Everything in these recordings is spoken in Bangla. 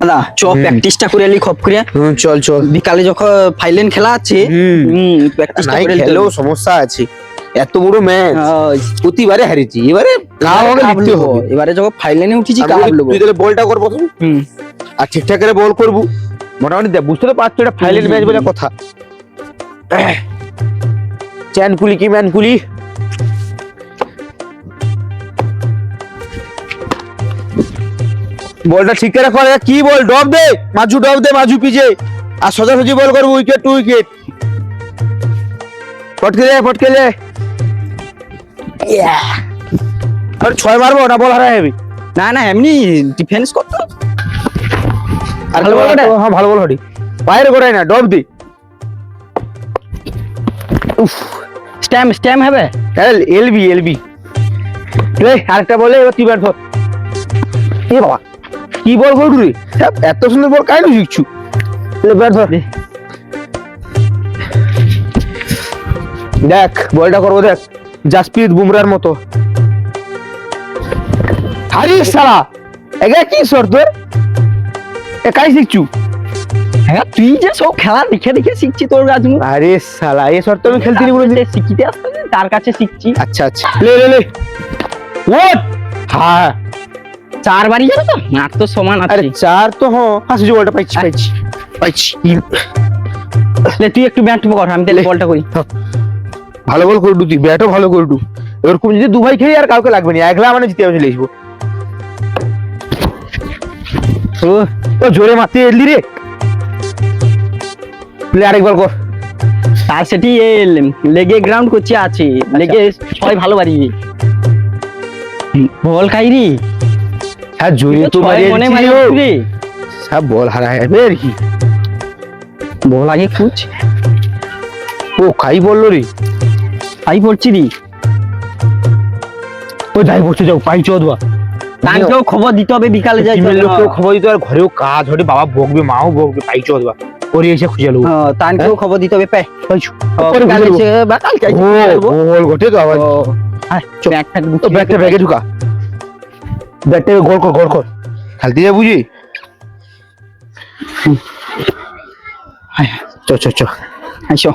দাদা চ প্র্যাকটিসটা করে এলি খপ করে চল চল। বিকালে যখন ফাইনাল খেলা আছে প্র্যাকটিসটা করে খেলেও সমস্যা আছে। এত বড় ম্যাচ প্রতিবারে হারিয়েছি। এবারে এবারে লিখতে হবে। এবারে যখন ফাইনালে উঠেছি কাপ তুই তাহলে বলটা কর প্রথম। আর ঠিকঠাক করে বল করব। মোটামুটি দেখ বুঝতে তো পারছ এটা ফাইনাল হুম, ম্যাচ বলে কথা। চ্যান কুলি কি ম্যান বলটা ঠিক করে করে কি বল? ডব দে মাজু ডব দে মাজু পিছে। আর সোজাসুজি বল করব উইকেট টু উইকেট পটকে দে পটকে দে। আর ছয় মারবো না বল হারা হেবি। না না এমনি ডিফেন্স হবে। আর ভালো বল? হ্যাঁ ভালো বল হরি বাইরে করাই না ডব দি। স্ট্যাম্প স্ট্যাম্প হবে? এল এলবি এলবি রে আরেকটা বলে এবার তুই ব্যাট এ বাবা। কি বল করু রে হ্যাঁ, এত সুন্দর বল কাই শিখছু। ব্যাট ধর দেখ বলটা করব দেখ। জাসপ্রীত বুমরার মতো। হারিস সালা এগা কি শর্ত? এ কাই শিখছু? হ্যাঁ তুই যে সব খেলা দেখে দেখে শিখছি তোর কাছে আরে সালা এ শর্ত আমি খেলতে নি বলে শিখিতে আসতে তার কাছে শিখছি। আচ্ছা আচ্ছা। লে লে লে। ওট হ্যাঁ। চার বাড়ি যাবে তো? তো সমান আরে চার তো হ্যাঁ হাসি বলটা পাইছি পাইছি পাইছি। তুই একটু ব্যাট কর আমি তাহলে বলটা করি। ভালো বল করডু তুই ব্যাটও ভালো করডু। এরকম যদি খেলি আর কাউকে লাগবে না একলা মানে জিতে আমি ও জোরে মারতে এলি রে। লে আরেকবার কর। আর সেটি লেগে গ্রাউন্ড করছে আছে। লেগে সবাই ভালো বাড়ি। বল খাইরি হ্যাঁ জোরে তো মনে মারি ও। সব বল হারায় যাবে আর কি? বল আগে খুঁজ। ও খাই বলল রে? আই পড়ছি রি? ও যাই বসে যাও পাই চোদবা তাকেও খবর দিতে হবে বিকালে যাই লোককেও খবর দিতে আর ঘরেও কাজ হবে বাবা বকবে মাও বকবে পাই চোদবা ওরে এসে খুঁজে নেব তাকেও খবর দিতে হবে পে। পাইছো পরে বিকালে কালকে ও নেব। ঘটে তো আবার ফ্যাগ ব্যাগটা ব্যাগে ঢুকা। ব্যাগটা গোল কর গোল কর। খেলতে যা বুঝি? চ চ চ। আইসো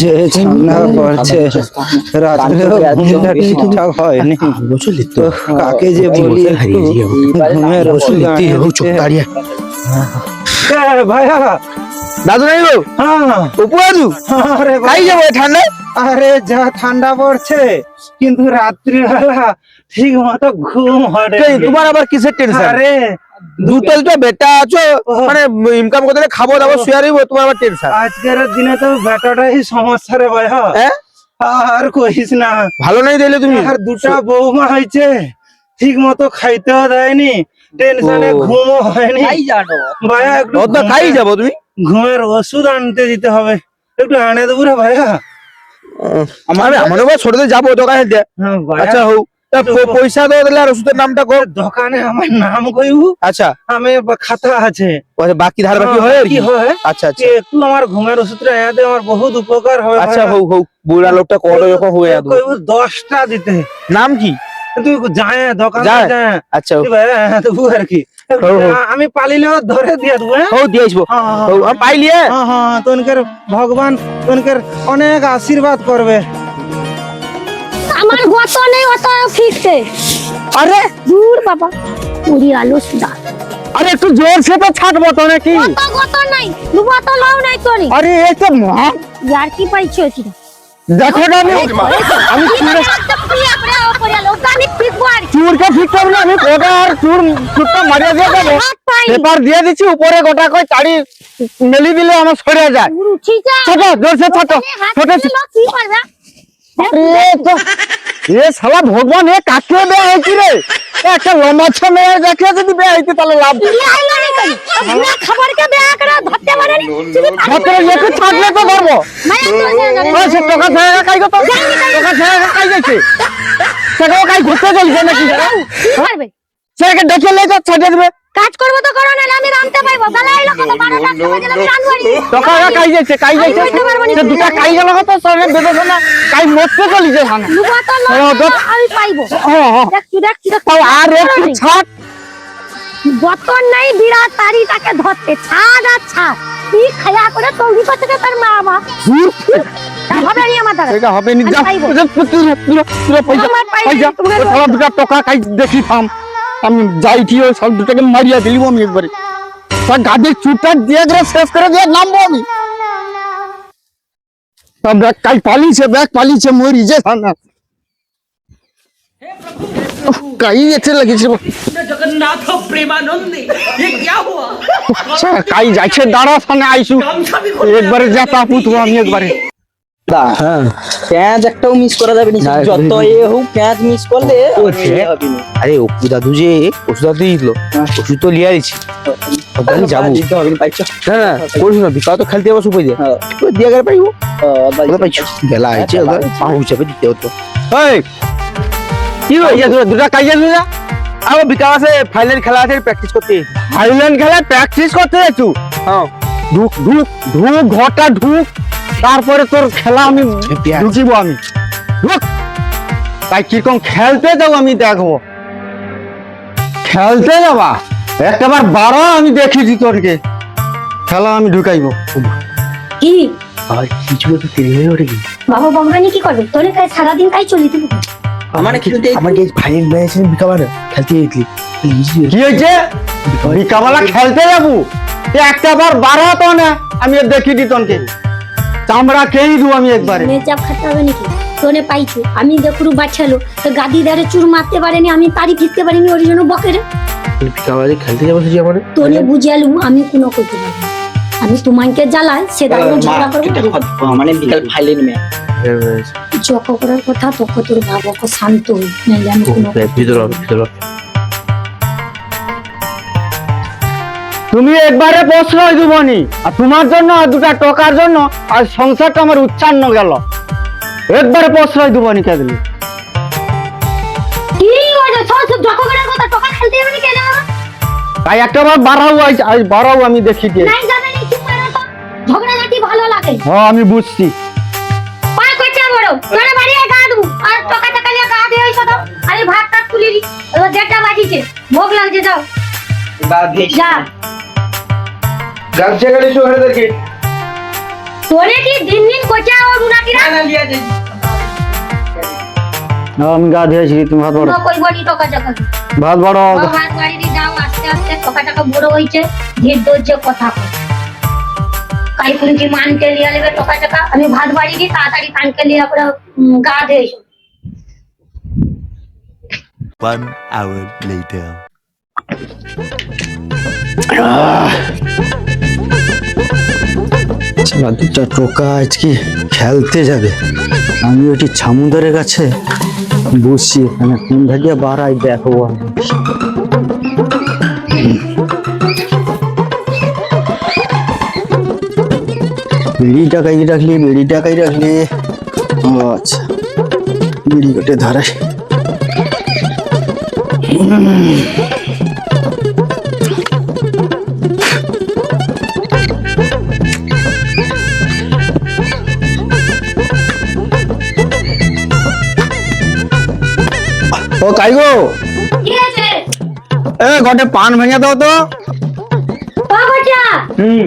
যে ঠান্ডা পড়ছে রাত্রে ঘুমটা ঠিকঠাক হয়নি। তো কাকে যে বলি একটু ঘুমের ওষুধ আনিয়ে ভাইয়া দাদু নাই গো হ্যাঁ দাদু আরে ভাই, যাব ঠান্ডা আরে যা ঠান্ডা পড়ছে কিন্তু রাত্রিবেলা ঠিক মতো ঘুম হয় কে, তোমার আবার কিসের টেনশন আরে দুটো তো বেটা আছো মানে ইনকাম করতে খাব দাবো শুয়ে রইবো তোমার আবার টেনশন আজকের দিনে তো বেটাটাই সমস্যা রে ভাইয়া হ্যাঁ। আর কইস না। ভালো নাই দিলে তুমি? আর দুটা বৌমা হয়েছে ঠিক মতো খাইতেও দেয়নি টেনশনে। ঘুমও হয়নি। ভাইয়া একটু ও খাই যাব তুমি? ঘুমের ওষুধ আনতে দিতে হবে। একটু আনে দেবো রে ভাইয়া। আমার আমার বা ছোটতে যাব দোকানে হ্যাঁ আচ্ছা হউ। পয়সা দাও দিলে আর ওষুধের নামটা কর দোকানে আমার নাম কইউ আচ্ছা। আমি খাতা আছে। ওই আচ্ছা, বাকি ধার বাকি হয় আর কি? হয়। আচ্ছা আচ্ছা। একটু আমার ঘুমের ওষুধটা এনে দে আমার বহুত উপকার হবে আচ্ছা হউ হউ। হোক বুড়া লোকটা কত যখন হয়ে যাবে। কইউ দশটা দিতে। নাম কি? তুই যায় দোকানে যায়? যায় আচ্ছা তুই ভাইয়া এনে দেবো আর কি হোক, হোক। আমি পালিলেও ধরে দিয়ে দেবো হ্যাঁ হোক দিয়ে আসব হ্যাঁ, হ্যাঁ, হোক, আমি পাইলিয়ে হ্যাঁ হ্যাঁ তোনকের ভগবান তোনকের অনেক আশীর্বাদ করবে আমার গত নেই অত ফিরতে আরে দূর বাবা পুরি আলু সুদা আরে একটু জোর সে তো ছাটবো তো নাকি অত গত নাই দুবা তো লাও নাই তোরি আরে এই তো মহা ইয়ার কি পাইছো কি দেখো না আমি আমি আমি ফিরবো আর চুরকে ঠিক করব না আমি গোটা আর চুর চুরটা মারিয়ে দিয়ে দেবো। পেপার দিয়ে দিচ্ছি উপরে গোটা কই তাড়ি মেলি দিলে আমার সরে যায়। ছোট জোর সে ছোট ছোট এ শালা ভগবান এ কাকে দেয়া হয়েছি রে? একটা লম্বা ছ মেয়ে দেখে যদি বেয়া হইতে তাহলে লাভ বেয়া করে ধরতে মাত্র তো ধরবো। সে টাকা ছাড়া গেছে। সেটাও কাই ঘুরতে চলছে নাকি পারবে। সেটাকে ডেকে লে ছেড়ে দেবে। কাজ করব তো করো না আমি রামতে পাইবো বেলা এলো কত বারোটা একটা বাজে আমি রানবো নি। টকা কাই যাচ্ছে কাই যাচ্ছে আমি বলতে পারব না। সে দুটা কাই গেল কত সঙ্গে বেঁধেছে না কাই মরতে চলিছে সামনে লুবো তো লয়, হ্যাঁ, আমি পাইবো। হ্যাঁ দেখছি দেখছি দেখছি। তাও আর একটু ছাড় বতন নাই বিরাট তারি তাকে ধরতে। ছাদ আর ছাদ কি খায়া করে তৈরি করতে তার মা মা হবে নি আমার দ্বারা এটা হবে নি আমি যা পাইবো। যা, তুই তুই তুই পয়সা আমার পাইলে পয়সা তোমরা ওই শালা দুটা টাকা কাই দেখি থাম আমি যাই কি ওই সব দুটাকে মারিয়া দিলিব আমি একবারে তার গাড়ির চুটটা দিয়ে করে শেষ করে দিয়ে নামবো আমি তা ব্যাগ কাই পালিছে ব্যাগ পালিছে মরি যে থানা কাই এতে লাগিয়েছে जगन्नाथ प्रेमानंदी ये क्या हुआ আচ্ছা, কাই যাইছে দাঁড়া থানে আইসু একবারে যা তাপু তো আমি একবারে হ্যাঁ। প্যাঁচ একটাও মিস করা যাবে না না, যত এ হোক প্যাঁচ মিস করলে ও, আর বিয়ে হবে না। আরে অপু দাদু যে ওষুধ দাদু দিল ওষুধ তো লিয়া দিছি আমি যাব। না, না না করিস না বিকাল তো খেলতে যাব সুপাই দিয়ে হ্যাঁ। গেলে পাইবো। পাইছো। বেলা আইছে বেলা ওটা আইছে। পাহু হিসাবে দিতে হতো। এই কি হয়েছে তোরা দুটা কাই যাচ্ছ আমার বিকাল আছে ফাইনাল খেলা আছে প্র্যাকটিস করতে। আইল্যান্ড খেলায় প্র্যাকটিস করতে যাচ্ছু? হ্যাঁ। ঢুক ঢুক ঢুক ঘরটা ঢুক। তারপরে তোর খেলা আমি। ঢুকিব আমি। তাই কীরকম খেলতে যাব আমি দেখব। খেলতে যাবা? একটাবার বারো আমি দেখিছি তোরকে। খেলা আমি ঢুকাইবো। কি? আর কিছু তো দেরি হয়ে ওঠে বাবা বঙ্গানি কি করবে? তোরে কাজ সারাদিন কাজ চলি তুমি আমার খেলতে আমার যে ফাইনাল ম্যাচ আছে বিকাল খেলতে গেছিলি কি হয়েছে? বিকাবেলা খেলতে যাব? এ একটা বার বারো তো না আমি দেখি দি চামড়া খেয়ে দিব আমি একবারে। চাপ খাতে হবে নাকি? তোনে পাইছো আমি দেখুরু বাচ্চালো তো গাদি দাঁড়ে চুর মারতে পারেনি আমি তারি ফিরতে পারিনি ওর জন্য বকেরে। বিকাল খেলতে যাব সুজি আমার তোনে বুঝালু আমি কোনো করতে পারি। আমি তোমাকে জ্বালাই সে দাঁড়ো ঝগড়া করব। মানে বিকাল ফাইলেন মে যক করার কথা তক তোর বাবাকে শান্ত হই নাইলে আমি কোনো ভিতরে ভিতরে তুমি একবারে প্রশ্রয় দিবনি আর তোমার জন্য আর দুটা টাকার জন্য আর সংসারটা আমার উচ্ছান্ন গেল। একবারে প্রশ্রয় দিবনি কে দিলি? তাই একটা বার বাড়াও আজ আজ বাড়াও আমি দেখি দিয়ে হ্যাঁ আমি বুঝছি। আর ভাত টাত তুলে বাজিছে। ভোগ লাগছে যাও। যা। গামছা গাড়ি সো ঘরে দেখি। তোরে কি দিন দিন কোচা ও রুনাকিরা হ্যাঁ, আমি গা ধুয়েছি তুমি ভাত বাড়ো। কোনো কই বড়ি টাকা টাকা। ভাত বাড়ো। ও ভাত বাড়ি দিয়ে যাও আস্তে আস্তে টাকা টাকা বড় হইছে ধীর ধৈর্য কথা কয় কাই কুঞ্চি মানকে লিয়া নেবে টাকা টাকা? আমি ভাত বাড়ি দিই তাড়াতাড়ি কানকে লিয়া করে উম, গা দিয়ে এসো। One hour later. দুটা টোকা, আজকে খেলতে যাবে। আমি ওটি ছামুদারের কাছে বসছি এখানে কোন ভাগে বাড়াই দেখো বিড়ি টাকাই রাখলি, বিড়ি টাকাই রাখলি? আচ্ছা বিড়ি কেটে ধরে। এ পান ভেঙে দাও তো। হুম।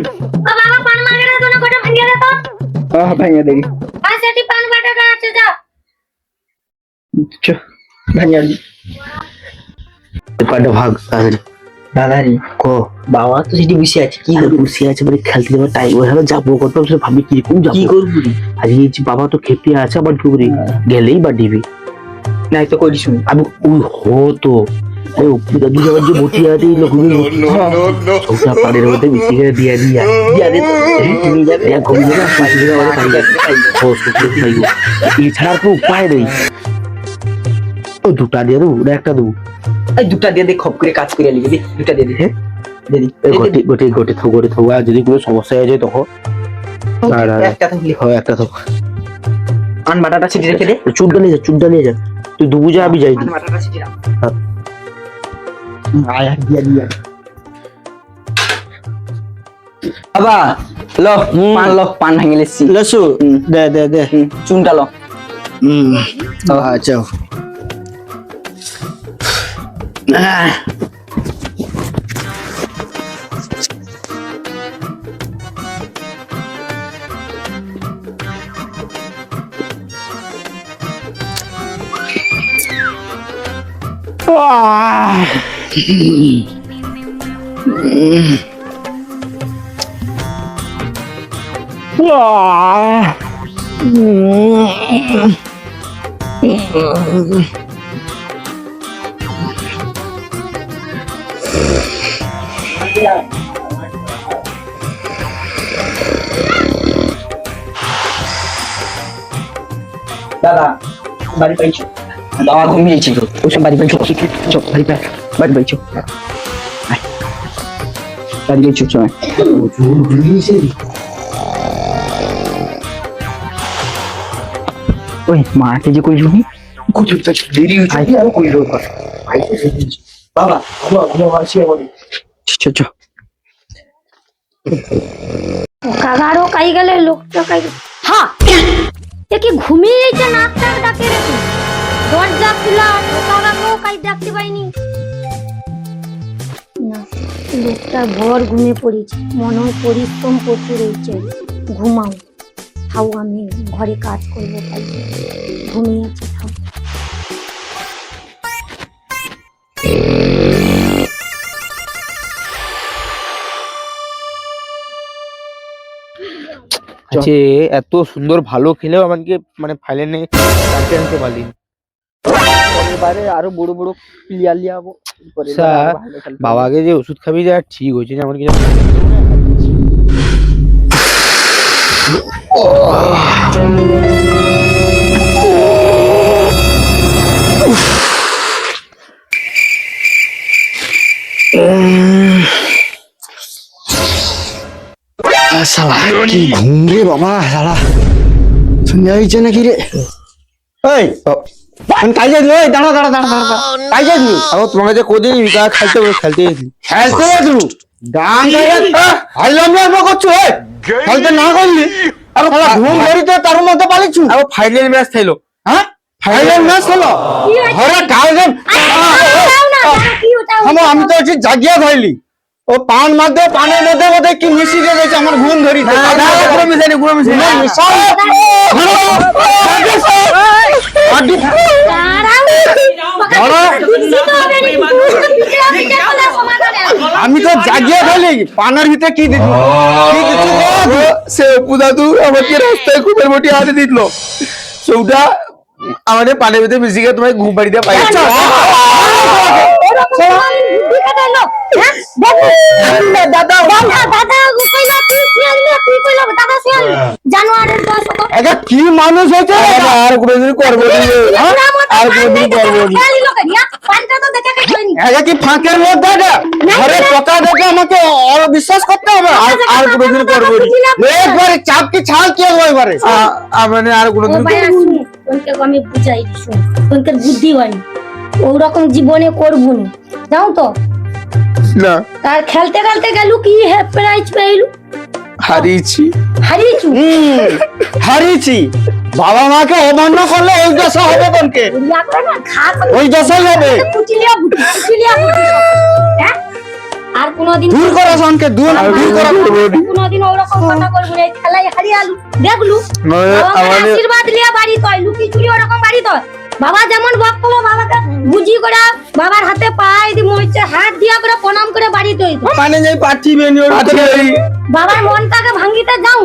বাবা পান মাগে না তোনা কোটা ভাঙিয়ে তো। হ্যাঁ ভেঙে দেখি পাশে একটি পান বাটাটা আছে যা ভেঙে দি পাটা ভাগ তাড়াতাড়ি দাদারি কো বাবা তো সেটি বসে আছে কি কি বসে আছে মানে খেলতে যাব বছর ভাবি যাব। কি করবি? আজকে বাবা তো খেপে আছে আবার ডুবরি গেলেই বা ডিবি নাই তো করিস আমি ওই হতো। দাদু যে আছে এই মধ্যে দিয়া। দিয়া এছাড়া আর কোনো উপায় নেই। ও দুটা দিয়ে দেবো না একটা দেবো এই দুটা দিয়ে দে খপ করে কাজ করে লিখে দে দুটা দিয়ে দে হ্যাঁ? দে দি এই গোটে গোটে। গোটে থাকো গোটে থাকো আর যদি কোনো সমস্যা হয়ে যায় তখন। একটা হয় থাকো। আন বাটাটা ছিটি রেখে দে। চুলটা নিয়ে যা চুলটা নিয়ে যা। তুই দুবু যা আমি যাই। বাটাটা ছিটি রাখ। হ্যাঁ। আয় আর দিয়া দিয়া বাবা লো পান লো পান ভাঙি লেছি লসু দে দে দে চুনটা লো হুম আচ্ছা দাদা বাড়ি পাইছো? বাবা ঘুমিয়েছি তো। ওসব বাড়ি পাইছো। বাড়ি পাই। বাড়ি পাইছো আয়। বাড়ি পাইছো চো ওই মাকে যে কইলো নি বাবা আমার আমার সে বলি চো চো কাগারও কাই গেলে লোকটা কাই হ্যাঁ এ কি ঘুমিয়ে যাইছে নাক টাক ডাকে রে তুই? দরজা খোলা ঢোকাগাকেও কাই ডাকতে পাইনি না লোকটা ভর ঘুমিয়ে পড়েছে। মনে হয় পরিশ্রম প্রচুর হয়েছে ঘুমাও। খাও আমি ঘরে কাজ করব তাই। ঘুমিয়ে আছে খাও আছে এত সুন্দর ভালো খেলেও আমাকে মানে ফাইনালে আনতে পারলি না। এবারে আরও বড় বড় প্লেয়ার এবার স্যার। বাবাকে যে ওষুধ খাবি যা ঠিক হয়েছে যেমন কি শালা কি ঘুম রে বাবা শালা। সন্ধ্যা হয়েছে নাকি রে? এই কাজ যাই ওই দাঁড়া দাঁড়া দাঁড়া দাঁড়া কাজ যাই আবার তোমাকে যে কোদিন তা খেলতে খেলতে গেছি। খেলতে যাই গান হাইলাম না করছ এই খেলতে না করলি। আরে শালা ঘুম ধরিতে তার মধ্যে পালিছু আবার ফাইনাল ম্যাচ খেলো। হ্যাঁ? ফাইনাল ম্যাচ হলো ঘরে কাল দেন। দাও না, দাও, কি ওটা? আমি আমি তো জাগিয়া ধরলি ও পান মধ্যে পানের মধ্যে মধ্যে কি মিশিয়ে গেছে আমার ঘুম ধরি পুরো মিশাইনি পুরো মিশাইনি দাঁড়াও। বুঝছি তো হবে নি। পিছনে পিছনে বলে সমাধানে আসবে। আমি তো জাগিয়া ধরলি পানের ভিতরে কি কর? সে দাদু আমাকে রাস্তায় কুপের বটি হাতে দিল সৌটা আমাদের পানের ভিতরে মিশে গিয়ে তোমায় ঘুম পাড়িতে পাই লোক, হ্যাঁ? কি মানুষ হয়েছে? আর কোনোদিন করব মতো আর কোনোদিন করব হ্যাঁ? কে ফাঁকের মধ্যে ঘরে কথা দেখে আমাকে আরও বিশ্বাস করতে হবে? আর আর কোনোদিন করব একবারে চাপ কি ছাল কি হবে এবারে? মানে আর কোনোদিন আমি বুঝাই শুন। তোকে বুদ্ধি হয়নি ওরকম জীবনে করব না যাও তো? না। তার খেলতে খেলতে গেলু কি হে প্রাইজ পেইলু? হারিয়েছি। হারিয়েছু? হারিয়েছি। বাবা মাকে অমান্য করলে ওই দশা হবে কোনকে ওই দশাই হবে। হ্যাঁ? আর কোনোদিন দূর করা সনকে দূর দূর করা। কোনোদিন ওরকম কথা বলব না। এই খেলাই হারিয়ালু দেখলু? নয়, আমাদের- আশীর্বাদ লিয়া বাড়ি তয় লুকি চুরি ওরকম বাড়ি তয়। বাবা যেমন বকলো বাবাকে বুঝি করে বাবার হাতে পায়ে দি মইছে হাত দিয়া করে প্রণাম করে বাড়ি তৈ মানে যাই পাঠিবে নি ওর বাবার মনটাকে ভাঙিতে যাও।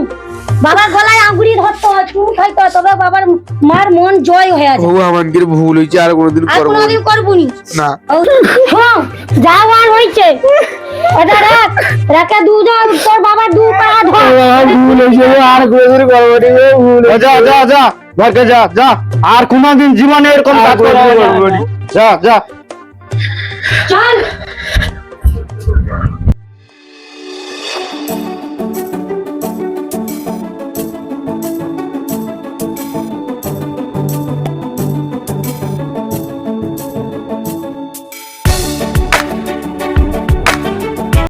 বাবার গলায় আঙ্গুরি ধরতে চুমু খাইতে তবে বাবার মার মন জয় হয়ে আছে। ও আমাদের ভুল হয়েছে আর কোনোদিন করব না। কোনোদিন করবুনি। না। হ্যাঁ যা আর হয়েছে এটা রাখ রাখে দুজন তোর বাবার দু পা ধর। ভুল হয়েছে আর কোনোদিন করব নি ভুল যা যা যা ঘরকে যা যা। আর কোনোদিন জীবনে এরকম কাজ করব না। যা যা। চল।